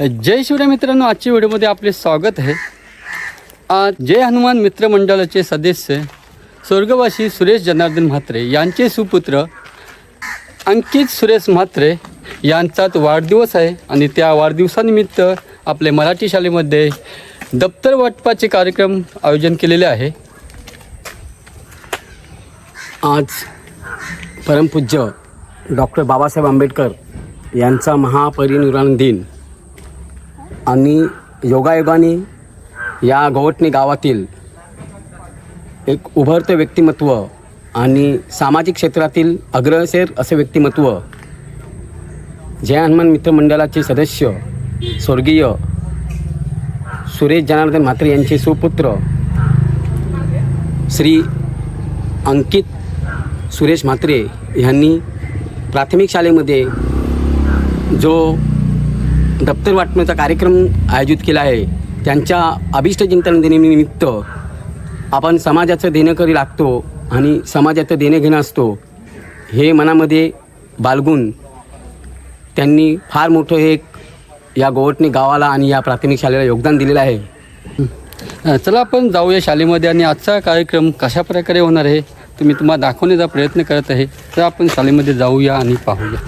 जय शिवराय मित्रांनो आजच्या व्हिडिओमध्ये आपले स्वागत आहे. आज जय हनुमान मित्रमंडळाचे सदस्य स्वर्गवासी सुरेश जनार्दन म्हात्रे यांचे सुपुत्र अंकित सुरेश म्हात्रे यांचाच वाढदिवस आहे आणि त्या वाढदिवसानिमित्त आपले मराठी शाळेमध्ये दप्तर वाटपाचे कार्यक्रम आयोजन केलेले आहे. आज परमपूज्य डॉक्टर बाबासाहेब आंबेडकर यांचा महापरिनिर्वाण दिन आणि योगायोगाने या गवटणी गावातील एक उभरतं व्यक्तिमत्व आणि सामाजिक क्षेत्रातील अग्रसेर असे व्यक्तिमत्व जय हनुमान मित्रमंडळाचे सदस्य स्वर्गीय सुरेश जनार्दन म्हात्रे यांचे सुपुत्र श्री अंकित सुरेश म्हात्रे यांनी प्राथमिक शाळेमध्ये जो दप्तर वाटण्याचा कार्यक्रम आयोजित केला आहे. त्यांच्या अभिष्ट चिंतन दिनानिमित्त आपण समाजाचं देणं करी लागतो आणि समाजाचं देणं घेणं असतो. हे मनामध्ये बाळगून त्यांनी फार मोठं एक या गोवटणे गावाला आणि या प्राथमिक शाळेला योगदान दिलेलं आहे. चला आपण जाऊया शाळेमध्ये आणि आजचा कार्यक्रम कशा प्रकारे होणार आहे तुम्ही तुम्हाला दाखवण्याचा प्रयत्न करत आहे तर आपण शाळेमध्ये जाऊया आणि पाहूया.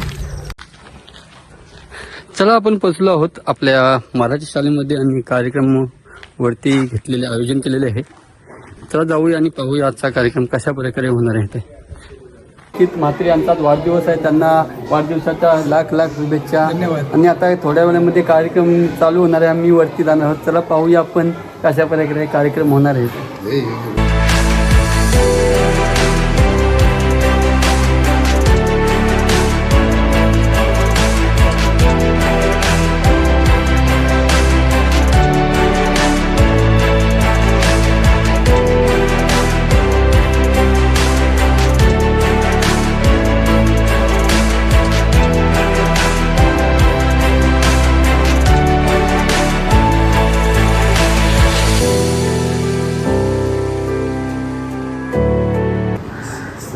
चला आपण पोचलो आहोत आपल्या मराठी शाळेमध्ये आणि कार्यक्रम वरती घेतलेले आयोजन केलेले आहे. चला जाऊया आणि पाहूया आजचा कार्यक्रम कशा प्रकारे होणार आहे ते कित म्हात्रे यांचाच वाढदिवस आहे. त्यांना वाढदिवसाच्या लाख लाख शुभेच्छा. आणि आता थोड्या वेळामध्ये कार्यक्रम चालू होणार आहे. आम्ही वरती जाणार आहोत. चला पाहूया आपण कशा प्रकारे कार्यक्रम होणार आहे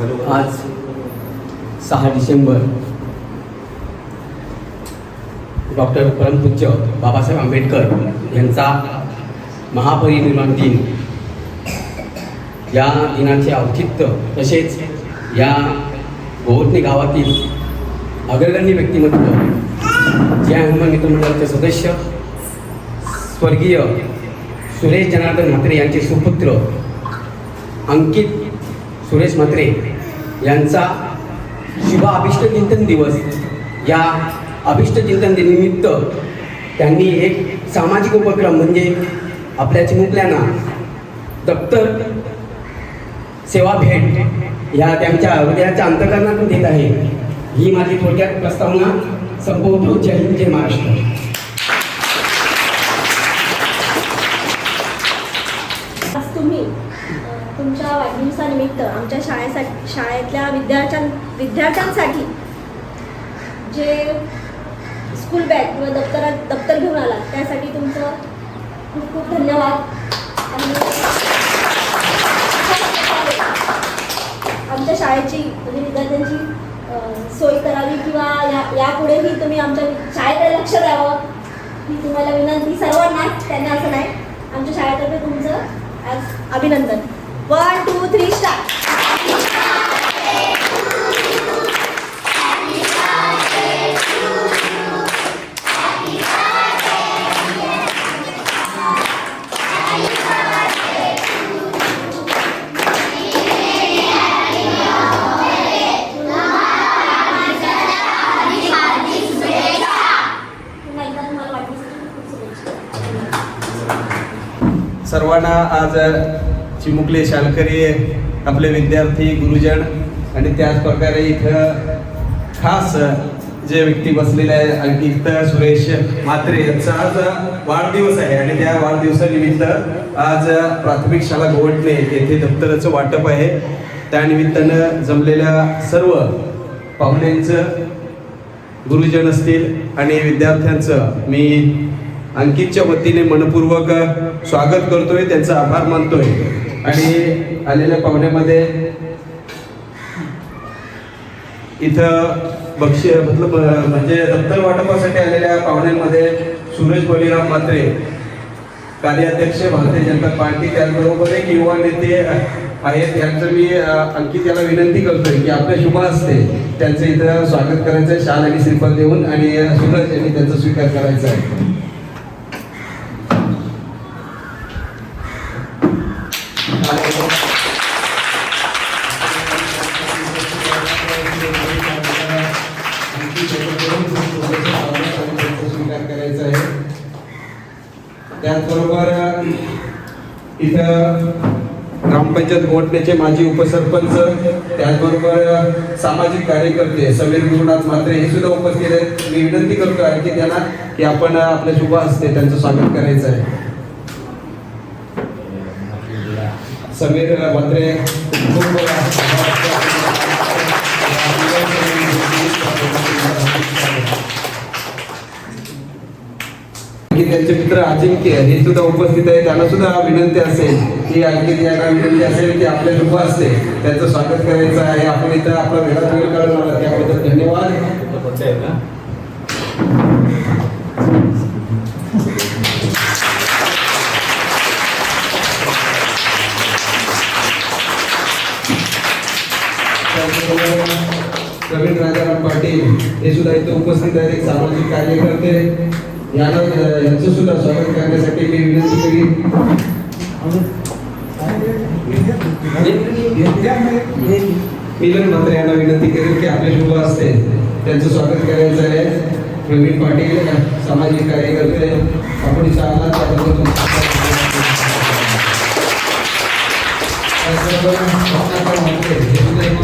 आज सहा डिसेंबर. डॉक्टर परमपूज्य बाबासाहेब आंबेडकर यांचा महापरिनिर्वाण दिन. या दिनाचे औचित्य तसेच या गोवटणी गावातील अग्रगण्य व्यक्तिमत्व ज्या हनुमान मित्रमंडळाचे सदस्य स्वर्गीय सुरेश जनार्दन म्हात्रे यांचे सुपुत्र अंकित सुरेश म्हात्रे यांचा शुभ अभिष्ट चिंतन दिवस या अभिष्ट चिंतन त्यांनी एक सामाजिक उपक्रम म्हणजे आपल्या चिमुकल्यांना दप्तर सेवा भेट या त्यांच्या हृदयाच्या अंतकरणातून देत आहे. ही माझी थोडक्यात प्रस्तावना संपवतो. जय हिंद जय महाराष्ट्र आज तुम्ही अ, तुमच्या वाढदिवसानिमित्त आमच्या शाळेसाठी शाळेतल्या विद्यार्थ्यां विद्यार्थ्यांसाठी जे स्कूल बॅग किंवा दप्तरात दप्तर घेऊन आला त्यासाठी तुमचं खूप खूप धन्यवाद. आणि आमच्या शाळेची म्हणजे विद्यार्थ्यांची सोय करावी किंवा या यापुढेही तुम्ही आमच्या शाळेकडे लक्ष द्यावं ही तुम्हाला विनंती सर्वांना त्यांना असं नाही. आमच्या शाळेतर्फे तुमचं आज अभिनंदन. वन टू थ्री स्टार्ट सर्वांना आज चिमुकले शालकरी आपले विद्यार्थी गुरुजन आणि त्याच प्रकारे इथं खास जे व्यक्ती बसलेले आहे अंकित सुरेश म्हात्रे यांचा आज वाढदिवस आहे. आणि त्या वाढदिवसानिमित्त आज प्राथमिक शाळा गोवटणे येथे दप्तराचं वाटप आहे. त्यानिमित्तानं जमलेल्या सर्व पाहुण्यांचं गुरुजन असतील आणि विद्यार्थ्यांचं मी अंकितच्या वतीने मनपूर्वक स्वागत करतोय त्यांचा आभार मानतोय. आणि आलेल्या पाहुण्यामध्ये इथं बक्षी मतलब म्हणजे दप्तर वाटपासाठी आलेल्या पाहुण्यांमध्ये सुरेश बलिराम म्हात्रे कार्याध्यक्ष भारतीय जनता पार्टी त्याचबरोबर एक युवा नेते आहेत. यांचं मी आणखी अंकित याला विनंती करतोय की आपल्या शुभ असते त्यांचं इथं स्वागत करायचं आहे शाल आणि श्रीफल देऊन आणि अं, सूरज यांनी त्यांचा स्वीकार करायचा आहे त्याचबरोबर इथं ग्रामपंचायत मोठण्याचे माजी उपसरपंच त्याचबरोबर सामाजिक कार्यकर्ते समीर गुरुनाथ म्हात्रे हे सुद्धा उपस्थित आहेत. मी विनंती करतो आहे की त्यांना की आपण आपल्या शुभ असते त्यांचं स्वागत करायचं आहे. समीर म्हात्रे त्यांचे मित्र अजिंक्य हे सुद्धा उपस्थित आहे त्यांना सुद्धा विनंती असेल की आणखी यांना विनंती असेल की आपल्या शुभ असते त्यांचं स्वागत करायचं आहे. आपण इथं आपला वेळा वेळ काढून आला. त्याबद्दल धन्यवाद. प्रवीण राजाराम पाटील हे सुद्धा इथे उपस्थित आहेत एक सामाजिक कार्यकर्ते. यांना यांचं सुद्धा स्वागत करण्यासाठी मी विनंती केली मिलन मात्र यांना विनंती करेल की आपले शुभ असते त्यांचं स्वागत करायचं आहे. प्रवीण पाटील सामाजिक कार्यकर्ते आपण इथं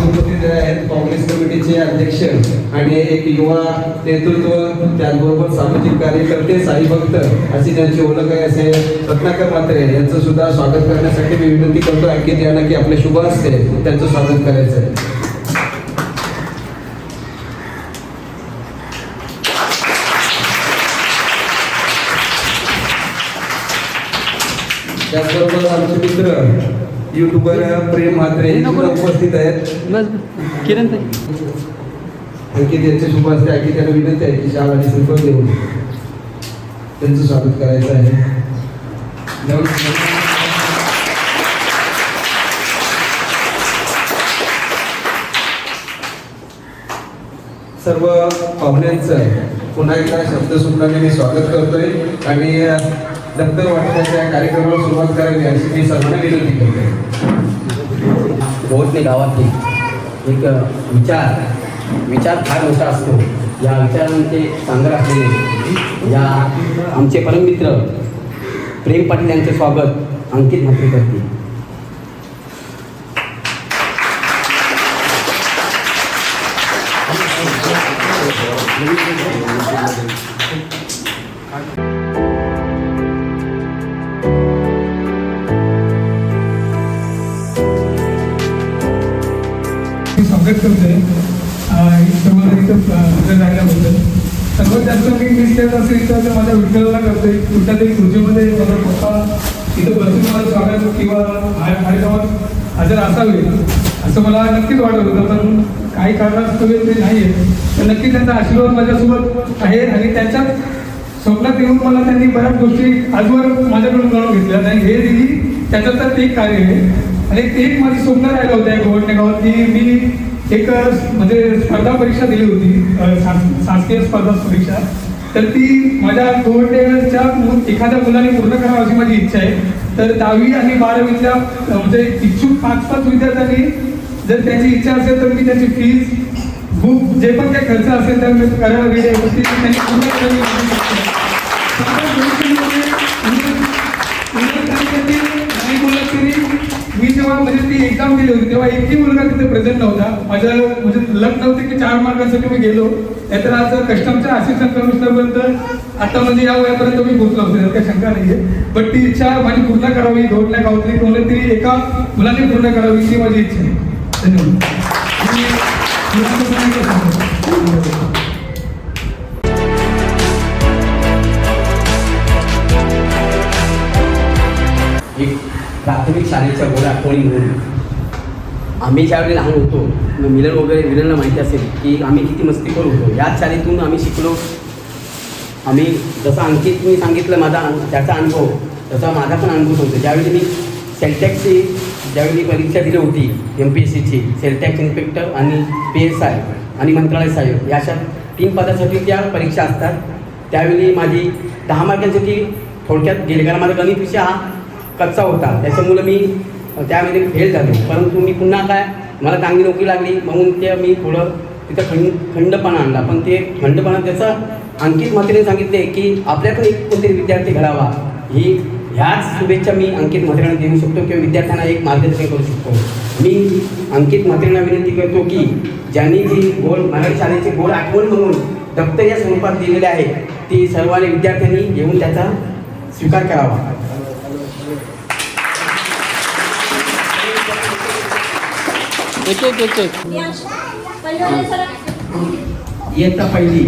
उपस्थित आहेत काँग्रेस कमिटीचे अध्यक्ष आणि एक युवा नेतृत्व त्याचबरोबर सामाजिक कार्यकर्ते साई भक्त अशी त्यांची ओळख आहे असे रत्नाकर मात्रे यांचं सुद्धा स्वागत करण्यासाठी मी विनंती करतो अंकित यांना की आपले शुभ असते त्यांचं स्वागत करायचं आहे त्याचबरोबर आमचे मित्र युट्यूबर प्रेम म्हात्रे उपस्थित आहेत. किरण अंकित यांचे शुभ असते अंकित यांना विनंती आहे की शाळा आणि श्रीफळ देऊन त्यांचं स्वागत करायचं आहे. सर्व पाहुण्यांचं पुन्हा एकदा शब्दसुमनाने मी स्वागत करतोय. आणि दप्तर वाटण्याच्या कार्यक्रमाला सुरुवात करावी अशी मी सर्वांना विनंती करतोय बोटणे गावातील. एक विचार. विचार फार मोठा असतो. या विचारांचे सांगर असलेले. या आमचे परममित्र प्रेम पाटील यांचे स्वागत अंकित म्हात्रे करते स्वागत करतोय समोर इथं हजर राहिल्याबद्दल सर्वात जास्त मी मिस करत असेल तर माझ्या विठ्ठलला करतोय कुठल्या तरी खुर्चीमध्ये माझा पप्पा इथं बसून मला स्वागत किंवा कार्यक्रमात हजर असावे. असं मला नक्कीच वाटत होतं पण काही कारणास्तव ते नाही आहे तर नक्की त्यांचा आशीर्वाद माझ्यासोबत आहे आणि त्यांच्याच स्वप्नात येऊन मला त्यांनी बऱ्याच गोष्टी आजवर माझ्याकडून जाणून घेतल्या. आणि हे दिली त्याचं तर ते एक कार्य आहे. आणि ते एक माझं स्वप्न राहिलं होतं या गोवडणे गावात की मी एक म्हणजे स्पर्धा परीक्षा दिली होती शास- शासकीय स्पर्धा परीक्षा. तर ती माझ्या गोवडण्याच्या एखाद्या मुलाने पूर्ण करावं अशी माझी इच्छा आहे. तर दहावी आणि बारावीतल्या म्हणजे इच्छुक पाच पाच विद्यार्थ्यांनी जर त्याची इच्छा असेल तर मी त्याची फीज बुक जे पण काही खर्च असेल त्या करायला गेले त्यांनी पूर्ण मार्क म्हणजे ती एक्झाम दिली होती तेव्हा एकही मुलगा तिथे प्रेझेंट नव्हता. माझ्या म्हणजे लक नव्हते की चार मार्कांसाठी मी गेलो. नाहीतर आज कस्टमच्या असिस्टंट कमिशनर पर्यंत आता म्हणजे या वयापर्यंत मी पोहोचलो होतो काही शंका नाहीये. पण ती इच्छा माझी पूर्ण करावी गौरल्या गावातली कोणत्या तरी एका मुलाने पूर्ण करावी ही माझी इच्छा आहे. धन्यवाद. एक प्राथमिक शाळेच्या गोळ्या कोणी म्हणून आम्ही ज्यावेळी लहान होतो मग मिलन वगैरे मिलनला माहिती असेल की आम्ही किती मस्ती करू होतो. याच शाळेतून आम्ही शिकलो. आम्ही जसं आणखी मी सांगितलं माझा त्याचा अनुभव तसा माझा पण अनुभव होतो ज्यावेळी मी सेलटॅक्सची ज्यावेळी परीक्षा दिली होती एम पी एस सीची सेलटॅक्स इन्स्पेक्टर आणि पी एस आय आणि मंत्रालय साहेब याशा तीन पदासाठी त्या परीक्षा असतात. त्यावेळी माझी दहा मार्कांसाठी थोडक्यात गेली कारण माझा गणित विषय हा कच्चा होता. त्याच्यामुळं मी त्यामध्ये फेल झालो. परंतु मी पुन्हा काय मला चांगली नोकरी लागली. म्हणून ते मी थोडं तिथं खंड खंडपणा आणला. पण ते खंडपणा त्याचा अंकित म्हात्रेने सांगितले की आपल्याकडे एक कोणतरी विद्यार्थी घडावा. ही ह्याच शुभेच्छा मी अंकित म्हात्रेंना देऊ शकतो किंवा विद्यार्थ्यांना एक मार्गदर्शन करू शकतो. मी अंकित म्हात्रेंना विनंती करतो की ज्यांनी जी गोड मराठी शाळेची गोड आठवण म्हणून दप्तर या स्वरूपात दिलेले आहे ती सर्वांनी विद्यार्थ्यांनी येऊन त्याचा स्वीकार करावा. एक एक एक एक इयत्ता पहिली.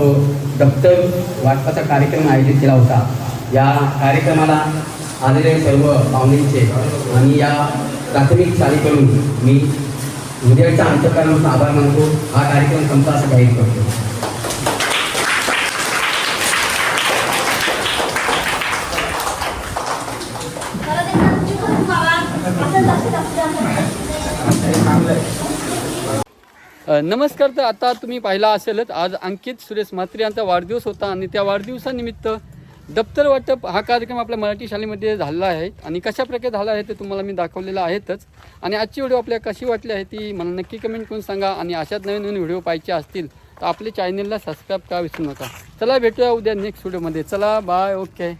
जो दप्तर वाटपाचा कार्यक्रम आयोजित केला होता. या कार्यक्रमाला आलेले सर्व पाहुण्यांचे आणि या प्राथमिक शाळेकडून मी उद्याच्या अंतकरणाचा आभार मानतो. हा कार्यक्रम संपता असं काही करतो परत एकदा तुमची खूप खूप आभार असंच असं अ, नमस्कार तर आता तुम्ही पाहिला असेलच. आज अंकित सुरेश म्हात्रे यांचा वाढदिवस होता आणि त्या वाढदिवसानिमित्त दप्तर वाटप हा कार्यक्रम आपल्या मराठी शाळेमध्ये झालेला आहे आणि कशा प्रकारे झाला आहे ते तुम्हाला मी दाखवलेलं आहेतच. आणि आजची व्हिडिओ आपल्या कशी वाटली आहे ती मला नक्की कमेंट करून सांगा आणि अशाच नवीन नवीन व्हिडिओ पाहिजे असतील तर आपल्या चॅनलला सबस्क्राईब करा विसरू नका. चला भेटूया उद्या नेक्स्ट व्हिडिओमध्ये चला बाय ओके